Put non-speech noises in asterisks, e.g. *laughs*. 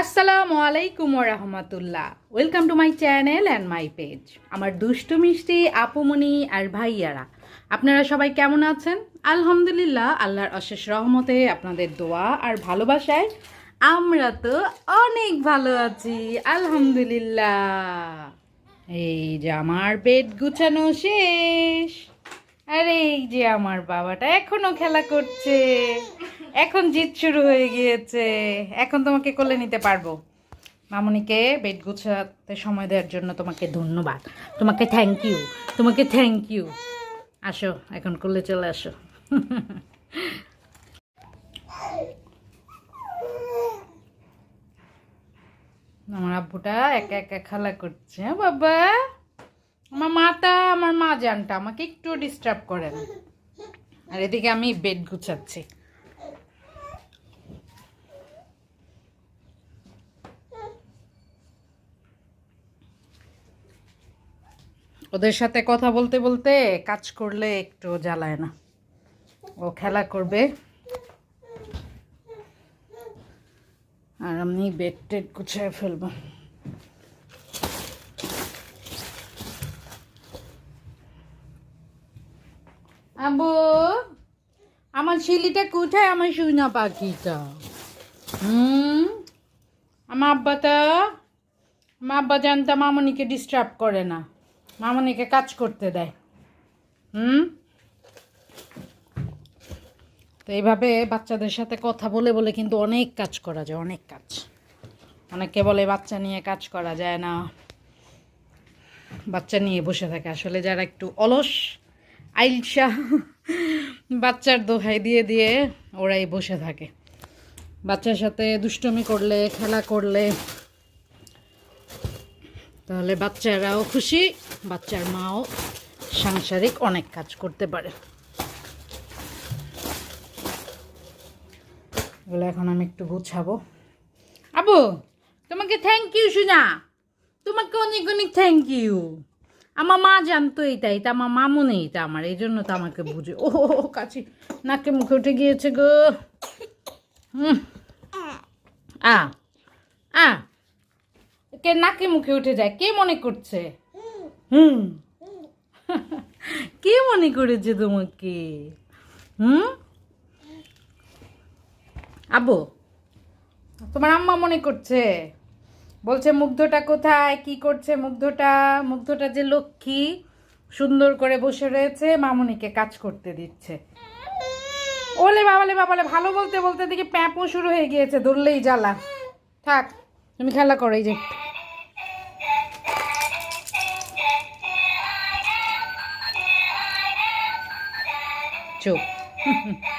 আসসালামু আলাইকুম রহমতুল্লাহ। Welcome to my channel and my page আমার দুষ্টু মিষ্টি আপুমনি আর ভাইয়ারা, আপনারা সবাই কেমন আছেন? আলহামদুলিল্লাহ, আল্লাহর অশেষ রহমতে আপনাদের দোয়া আর ভালোবাসায় আমরা তো অনেক ভালো আছি, আলহামদুলিল্লাহ। এই যে আমার বেড গুছানো শেষ। আর এই যে আমার বাবাটা এখনও খেলা করছে। এখন জিত শুরু হয়ে গিয়েছে। এখন তোমাকে কোলে নিতে পারব। মামনিকে বেড গুছাতে সময় দেওয়ার জন্য তোমাকে ধন্যবাদ। তোমাকে থ্যাংক ইউ তোমাকে থ্যাংক ইউ আসো, এখন কোলে চলে আসো। আমার আব্বুটা একা একা খেলা করছে হ্যাঁ বাবা? আমার মাটা আমার মা জানটা, আমাকে একটু ডিস্টার্ব করে না আর এদিকে আমি বেড গুছাচ্ছি। ওদের সাথে কথা বলতে বলতে কাজ করলে একটু জ্বালায় না। ও খেলা করবে। আর আমি বেড টেড গুছিয়ে ফেলব। আবু আমার শিলিটা কোথায়? আমার শুনা পাখিটা। হুম? আমার আব্বাটা আমার আব্বা জানতা মামনিকে ডিস্টার্ব করে না। মামনিকে কাজ করতে দেয়। হুম? তো এইভাবে বাচ্চাদের সাথে কথা বলে বলে কিন্তু অনেক কাজ করা যায়, অনেক কাজ। অনেকে বলে বাচ্চা নিয়ে কাজ করা যায় না। বাচ্চা নিয়ে বসে থাকে। আসলে যারা একটু অলস আইলসা বাচ্চার দোহাই দিয়ে দিয়ে ওরাই বসে থাকে। বাচ্চার সাথে দুষ্টমি করলে, খেলা করলে, তাহলে বাচ্চারাও খুশি। বাচ্চার মাও সাংসারিক অনেক কাজ করতে পারে। এগুলো এখন আমি একটু গুছাবো। আবু, তোমাকে থ্যাংক ইউ সুনা তোমাকে অনেক অনেক থ্যাংক ইউ আমার মা জানতো এইটা এটা আমার মামু নেই এটা আমার, এই জন্য তো আমাকে বুঝে, ও কাছি নাকে মুখে উঠে গিয়েছে গো। হুম আ কে নাকে মুখে উঠে যায়, কে মনে করছে? হুম। *laughs* কে মনে করেছে তোমাকে? হুম? আবু তোমার আম্মা মনে করছে? বলছে, মুগ্ধটা কোথায়? কি করছে মুগ্ধটা? মুগ্ধটা যে লক্ষ্মী, সুন্দর করে বসে রয়েছে, মামনিকে কাজ করতে দিচ্ছে। ওলে বাবালে বাবালে, ভালো বলতে বলতে দেখি প্যাঁপও শুরু হয়ে গিয়েছে, ধরলেই জ্বালা। থাক, তুমি খেলা করো, এই যে। 就。*laughs*